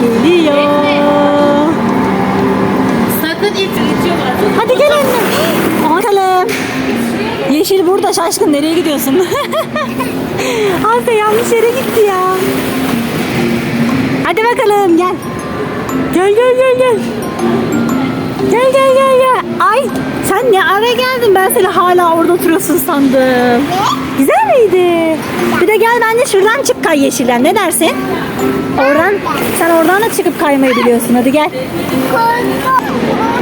Geliyor. Sakın it. Hadi gel anne. Bakalım. Yeşil burada şaşkın nereye gidiyorsun? Asya yanlış yere gitti ya. Hadi bakalım gel. Gel gel gel gel. Gel gel gel gel. Ay sen ne ara geldin ben seni hala orada oturuyorsun sandım. Güzel miydi? Bir de gel ben de şuradan çık kay yeşilden ne dersin? Oradan sen oradan da çıkıp kaymayı biliyorsun hadi gel.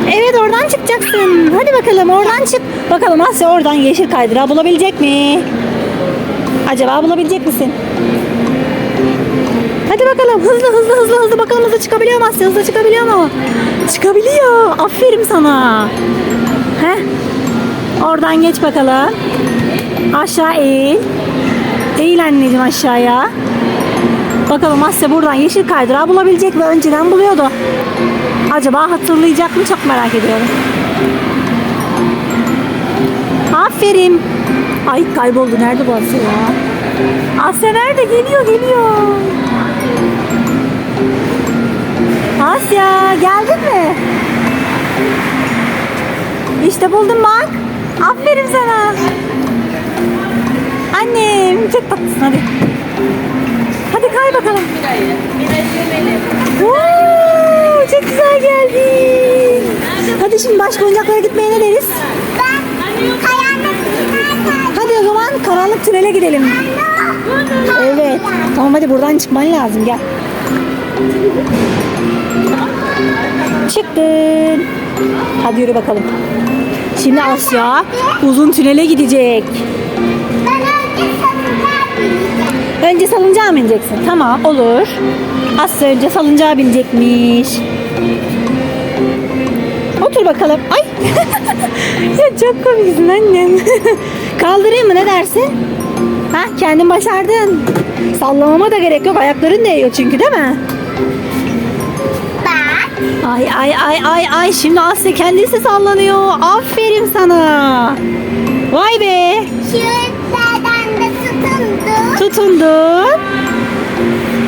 Evet oradan çıkacaksın. Hadi bakalım oradan çık. Bakalım Asya oradan yeşil kaydırağı bulabilecek mi? Acaba bulabilecek misin? Hadi bakalım hızlı hızlı hızlı hızlı bakalım hızlı çıkabiliyor mu Asya? Hızlı çıkabiliyor mu? Çıkabiliyor. Aferin sana. Heh. Oradan geç bakalım. Aşağı eğil. Eğil anneciğim aşağıya. Bakalım Asya buradan yeşil kaydırağı bulabilecek mi? Önceden buluyordu. Acaba hatırlayacak mı? Çok merak ediyorum. Aferin. Ay kayboldu. Nerede bu Asya ya? Asya nerede? Geliyor geliyor. Asya geldin mi? İşte buldum bak. Aferin sana. Annem çok tatlısın hadi. Hadi kay bakalım. Miray'ı. Miray gömeli. Wow, çok güzel geldin. Hadi şimdi başka oyuncaklara gitmeye ne deriz? Hadi o zaman karanlık tünele gidelim. Evet. Tamam hadi buradan çıkman lazım gel. Çıktın. Hadi yürü bakalım. Şimdi Asya uzun tünele gidecek. Önce salıncağa mı bineceksin? Tamam olur. Asya önce salıncağa binecekmiş. Otur bakalım. Ay. ya çok komiksin annem. Kaldırayım mı ne dersin? Ha kendin başardın. Sallamama da gerek yok. Ayakların değiyor çünkü değil mi? Ay ay ay ay ay şimdi Asya kendisi sallanıyor. Aferin sana. Vay be. Tutundun.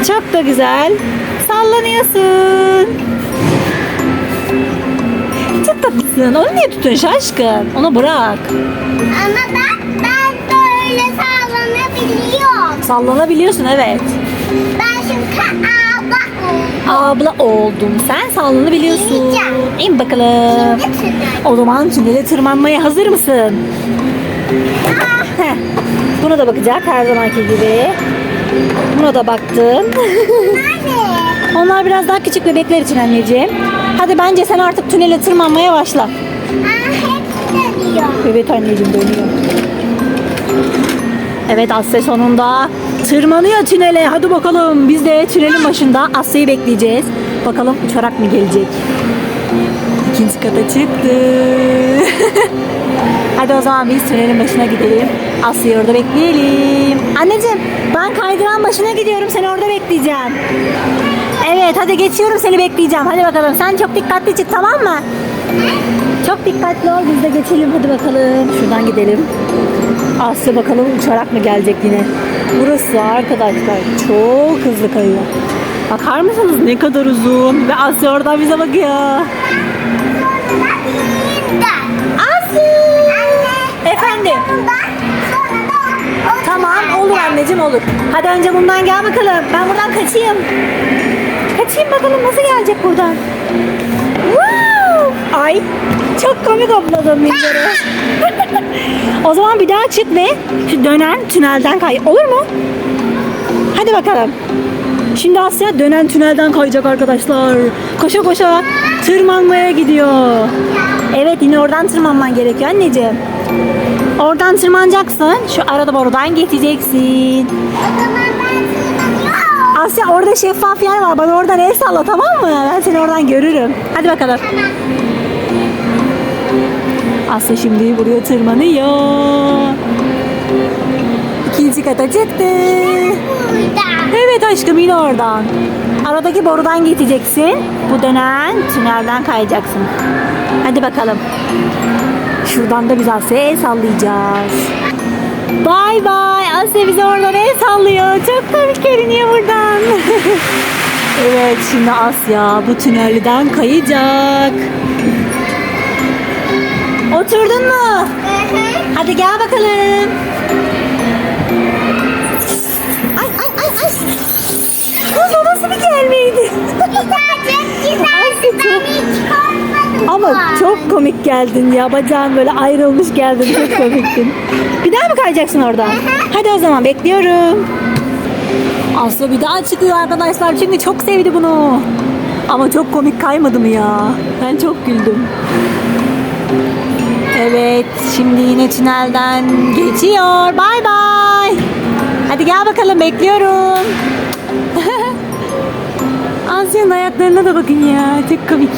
Çok da güzel. Sallanıyorsun. Çok tatlısın. Onu niye tutuyorsun şaşkın? Onu bırak. Ama ben, ben böyle sallanabiliyorum. Sallanabiliyorsun evet. Ben şimdi abla Abla oldum. Sen sallanabiliyorsun. İneceğim. İn bakalım. Şimdi O zaman tünele tırmanmaya hazır mısın? Heh. Buna da bakacak her zamanki gibi. Buna da. Nerede? Onlar biraz daha küçük bebekler için anneciğim. Hadi bence sen artık tünele tırmanmaya başla. Aa, hep dönüyor. Evet anneciğim dönüyor. Evet Asya sonunda tırmanıyor tünele. Hadi bakalım biz de tünelin başında Asya'yı bekleyeceğiz. Bakalım uçarak mı gelecek? İkinci kata çıktı. Hadi o zaman biz tünelin başına gidelim. Asya'yı orada bekleyelim. Anneciğim ben kaydıran başına gidiyorum. Seni orada bekleyeceğim. Evet hadi geçiyorum seni bekleyeceğim. Hadi bakalım sen çok dikkatli çık tamam mı? Çok dikkatli ol biz de geçelim hadi bakalım. Şuradan gidelim. Asya bakalım uçarak mı gelecek yine. Burası arkadaşlar çok hızlı kayıyor. Bakar mısınız ne kadar uzun ve Asya oradan bize bakıyor. Yeniden. Efendim? Tamam olur anneciğim olur. Hadi önce bundan gel bakalım. Ben buradan kaçayım. Kaçayım bakalım nasıl gelecek buradan. Wow! Ay çok komik hopladım minları. o zaman bir daha çık ve şu dönen tünelden kay. Olur mu? Hadi bakalım. Şimdi Asya dönen tünelden kayacak arkadaşlar. Koşa koşa tırmanmaya gidiyor. Evet yine oradan tırmanman gerekiyor anneciğim. Oradan tırmanacaksın. Şu arada borudan geçeceksin. Asya orada şeffaf yer var. Bana oradan el salla tamam mı? Ben seni oradan görürüm. Hadi bakalım. Asya şimdi buraya tırmanıyor. İkinci kata çıktı. Evet aşkım yine oradan. Aradaki borudan geçeceksin. Bu dönen tünelden kayacaksın. Hadi bakalım. Şuradan da biz Asya'ya el sallayacağız. Bay bay. Asya bize oradan el sallıyor. Çok komik görünüyor buradan. Evet şimdi Asya bu tünelden kayacak. Oturdun mu? Hı hı. Hadi gel bakalım. Ama çok komik geldin ya. Bacağın böyle ayrılmış geldin. Çok komiktin. Bir daha mı kayacaksın oradan? Hadi o zaman bekliyorum. Aslı bir daha çıkıyor arkadaşlar. Çünkü çok sevdi bunu. Ama çok komik kaymadı mı ya? Ben çok güldüm. Evet, şimdi yine tünelden geçiyor. Bay bay. Hadi gel bakalım bekliyorum. Asya'nın ayaklarına da bakın ya. Çok komik.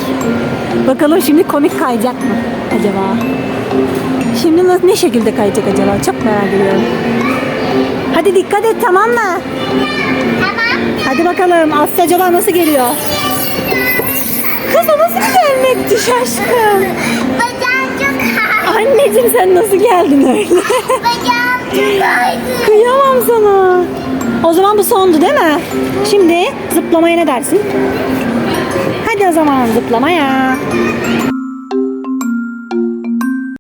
Bakalım şimdi komik kayacak mı acaba? Şimdi nasıl, ne şekilde kayacak acaba? Çok merak ediyorum. Hadi dikkat et tamam mı? Tamam. Hadi bakalım Asya acaba nasıl geliyor? Kız o nasıl bir gelmekti şaşkın? Bacağım çok ağrı. Anneciğim sen nasıl geldin öyle? Bacağım çok ağrı. O zaman bu sondu değil mi? Şimdi zıplamaya ne dersin? Hadi o zaman zıplamaya.